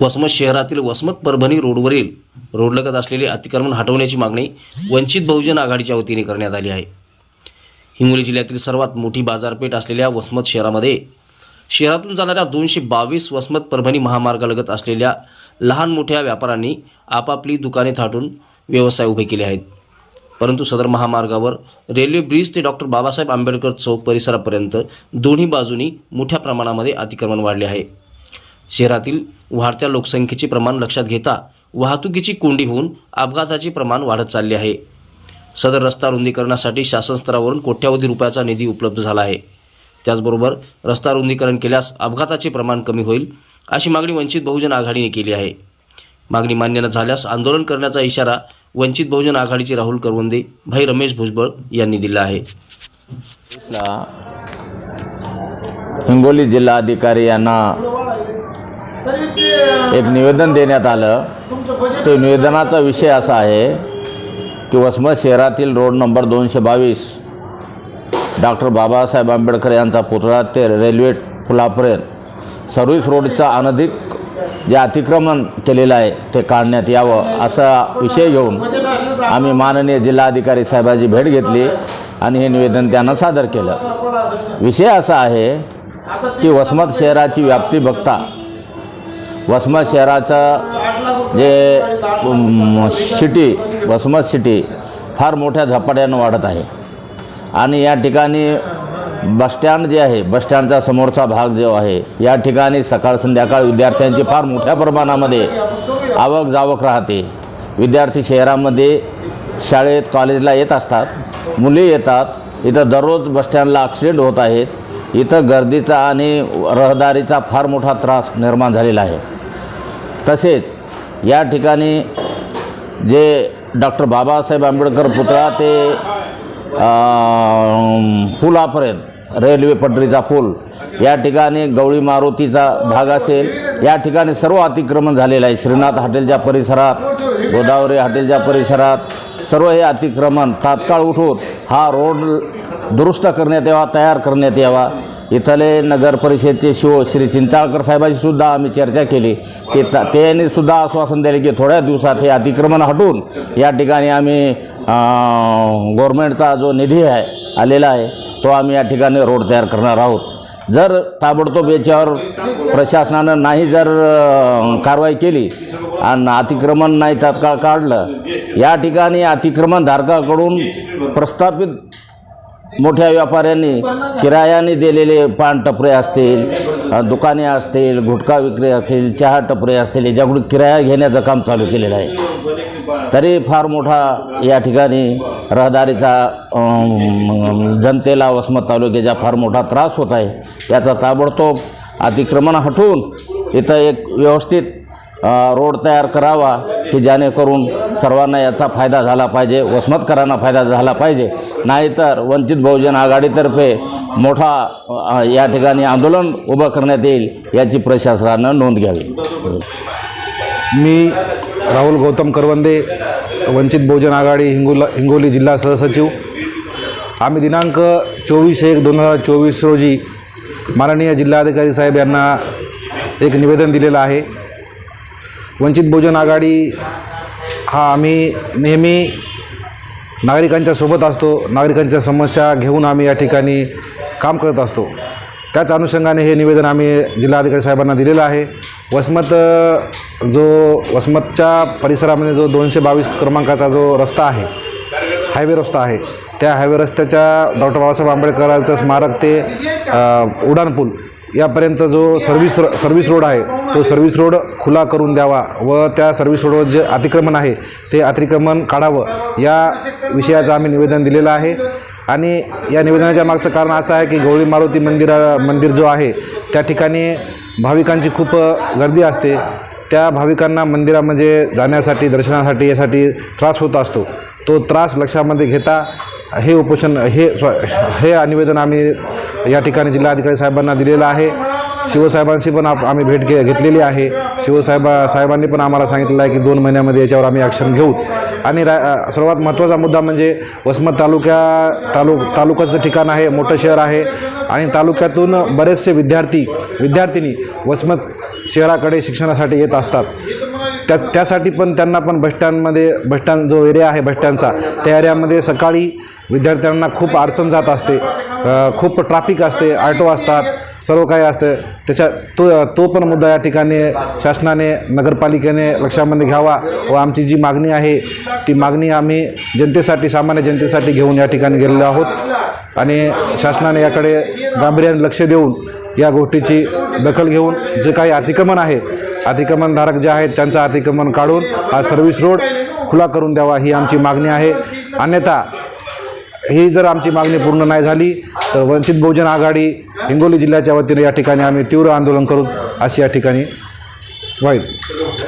वसमत शहरातील वसमत परभणी रोडवरील रोडलगत असलेले अतिक्रमण हटवण्याची मागणी वंचित बहुजन आघाडीच्या वतीने करण्यात आली आहे. हिंगोली जिल्ह्यातील सर्वात मोठी बाजारपेठ असलेल्या वसमत शहरामध्ये शहरातून जाणाऱ्या दोनशे बावीस वसमत परभणी महामार्गालगत असलेल्या लहान मोठ्या व्यापाऱ्यांनी आपापली दुकाने थाटून व्यवसाय उभे केले आहेत. परंतु सदर महामार्गावर रेल्वे ब्रिज ते डॉक्टर बाबासाहेब आंबेडकर चौक परिसरापर्यंत दोन्ही बाजूनी मोठ्या प्रमाणामध्ये अतिक्रमण वाढले आहे. शहरातील वाढत्या लोकसंख्येचे प्रमाण लक्षात घेता वाहतुकीची कोंडी होऊन अपघाताचे प्रमाण वाढत चालले आहे. सदर रस्ता रुंदीकरणासाठी शासन स्तरावरून कोट्यावधी रुपयाचा निधी उपलब्ध झाला आहे. त्याचबरोबर रस्ता रुंदीकरण केल्यास अपघाताचे प्रमाण कमी होईल अशी मागणी वंचित बहुजन आघाडीने केली आहे. मागणी मान्य न झाल्यास आंदोलन करण्याचा इशारा वंचित बहुजन आघाडीचे राहुल करवंदे भाई रमेश भुजबळ यांनी दिला आहे. हिंगोली जिल्हाधिकारी यांना एक निवेदन देण्यात आलं. ते निवेदनाचा विषय असा आहे की वसमत शहरातील रोड नंबर दोनशे बावीस डॉक्टर बाबासाहेब आंबेडकर यांचा पुतळा ते रेल्वे पुलापर्यंत सर्व्हिस रोडचा अनधिक जे अतिक्रमण केलेलं आहे ते काढण्यात यावं असा विषय घेऊन आम्ही माननीय जिल्हाधिकारी साहेबांची भेट घेतली आणि हे निवेदन त्यांना सादर केलं. विषय असा आहे की वसमत शहराची व्याप्ती बघता वसमत शहराचं जे सिटी वसमत सिटी फार मोठ्या झपाट्यानं वाढत आहे. आणि या ठिकाणी बसस्टँड जे आहे बसस्टँडचा समोरचा भाग जो आहे या ठिकाणी सकाळ संध्याकाळ विद्यार्थ्यांची फार मोठ्या प्रमाणामध्ये आवक जावक राहते. विद्यार्थी शहरामध्ये शाळेत कॉलेजला येत असतात मुली येतात इथं दररोज बसस्टँडला ॲक्सिडेंट होत आहेत इथं गर्दीचा आणि रहदारीचा फार मोठा त्रास निर्माण झालेला आहे. तसेच या ठिकाणी जे डॉक्टर बाबासाहेब आंबेडकर पुतळा ते पुलापर्यंत रेल्वे पटरीचा पूल या ठिकाणी गवळी मारुतीचा भाग असेल. या ठिकाणी सर्व अतिक्रमण झालेलं आहे. श्रीनाथ हॉटेलच्या परिसरात गोदावरी हॉटेलच्या परिसरात सर्व हे अतिक्रमण तात्काळ उठवून हा रोड दुरुस्त करण्यात यावा तयार करण्यात यावा. इथले नगर परिषदचे शिव श्री चिंचाळकर साहेबांशी सुद्धा आम्ही चर्चा केली. की त त्यांनी सुद्धा आश्वासन दिले की थोड्या दिवसात हे अतिक्रमण हटवून या ठिकाणी आम्ही गव्हर्मेंटचा जो निधी आहे आलेला आहे तो आम्ही या ठिकाणी रोड तयार करणार आहोत. जर ताबडतोब याच्यावर प्रशासनानं नाही जर कारवाई केली आणि अतिक्रमण नाही तात्काळ काढलं या ठिकाणी अतिक्रमणधारकाकडून प्रस्थापित मोठ्या व्यापाऱ्यांनी किरायाने दिलेले पान टपरे असतील दुकाने असतील गुटखा विक्री असतील चहा टपरे असतील याच्याकडून किराया घेण्याचं काम चालू केलेलं आहे. तरी फार मोठा या ठिकाणी रहदारीचा जनतेला वसमत तालुक्याचा फार मोठा त्रास होत आहे. याचा ताबडतोब अतिक्रमण हटवून इथं एक व्यवस्थित रोड तयार करावा की जेणेकरून सर्वांना याचा फायदा झाला पाहिजे वसमतकरांना फायदा झाला पाहिजे. नाहीतर वंचित बहुजन आघाडीतर्फे मोठा या ठिकाणी आंदोलन उभं करण्यात येईल याची प्रशासनानं नोंद घ्यावी. मी राहुल गौतम करवंदे वंचित बहुजन आघाडी हिंगोला हिंगोली जिल्हा सहसचिव. आम्ही दिनांक चोवीस एक दोन हजार चोवीस रोजी माननीय जिल्हाधिकारी साहेब यांना एक निवेदन दिलेलं आहे. वंचित बहुजन आघाडी हा आम्ही नेहमी नागरिकांच्या सोबत असतो. नागरिकांच्या समस्या घेऊन आम्ही या ठिकाणी काम करत असतो. त्याच अनुषंगाने हे निवेदन आम्ही जिल्हाधिकारी साहेबांना दिलेलं आहे. वसमत जो वसमतच्या परिसरामध्ये जो दोनशे बावीस क्रमांकाचा जो रस्ता आहे हायवे रस्ता आहे त्या हायवे रस्त्याच्या डॉक्टर बाबासाहेब आंबेडकरांचं स्मारक ते उडाणपूल उड्डाणपूल यापर्यंत जो सर्व्हिस रो सर्व्हिस रोड आहे तो सर्व्हिस रोड खुला करून द्यावा व त्या सर्व्हिस रोडवर जे अतिक्रमण आहे ते अतिक्रमण काढावं. या विषयाचं आम्ही निवेदन दिलेलं आहे. आणि या निवेदनाच्या मागचं कारण असं आहे की गवळी मारुती मंदिरा मंदिर जो आहे त्या ठिकाणी भाविकांची खूप गर्दी असते. त्या भाविकांना मंदिरामध्ये जाण्यासाठी दर्शनासाठी यासाठी त्रास होत असतो. तो त्रास लक्षामध्ये घेता हे उपोषण हे स्व हे निवेदन आम्ही या ठिकाणी जिल्हाधिकारी साहेबांना दिलेलं आहे. शिवसाहेबांशी पण आप आम्ही भेट घे घेतलेली आहे. शिवसाहेबा साहेबांनी पण आम्हाला सांगितलेलं आहे की दोन महिन्यामध्ये याच्यावर आम्ही ॲक्शन घेऊ. आणि रा सर्वात महत्त्वाचा मुद्दा म्हणजे वसमत तालुक्या तालुक तालुक्याचं ठिकाण आहे मोठं शहर आहे. आणि तालुक्यातून बरेचसे विद्यार्थी विद्यार्थिनी वसमत शहराकडे शिक्षणासाठी येत असतात. त्या त्यासाठी पण त्यांना पण बसस्टँडमध्ये बसस्टँड जो एरिया आहे बसस्टँडचा त्या एरियामध्ये सकाळी विद्यार्थ्यांना खूप अडचण जात असते. खूप ट्राफिक असते ऑटो असतात सर्व काही असतं. त्याच्या तो तो पण मुद्दा या ठिकाणी शासनाने नगरपालिकेने लक्षामध्ये घ्यावा व आमची जी मागणी आहे ती मागणी आम्ही जनतेसाठी सामान्य जनतेसाठी घेऊन या ठिकाणी गेलेलो आहोत. आणि शासनाने याकडे गांभीर्याने लक्ष देऊन या गोष्टीची दखल घेऊन जे काही अतिक्रमण आहे अतिक्रमणधारक जे आहेत त्यांचं अतिक्रमण काढून हा सर्व्हिस रोड खुला करून द्यावा ही आमची मागणी आहे. अन्यथा ही जर आमची मागणी पूर्ण नाही झाली तर वंचित बहुजन आघाडी हिंगोली जिल्ह्याच्या वतीने या ठिकाणी आम्ही तीव्र आंदोलन करू अशी या ठिकाणी वाईट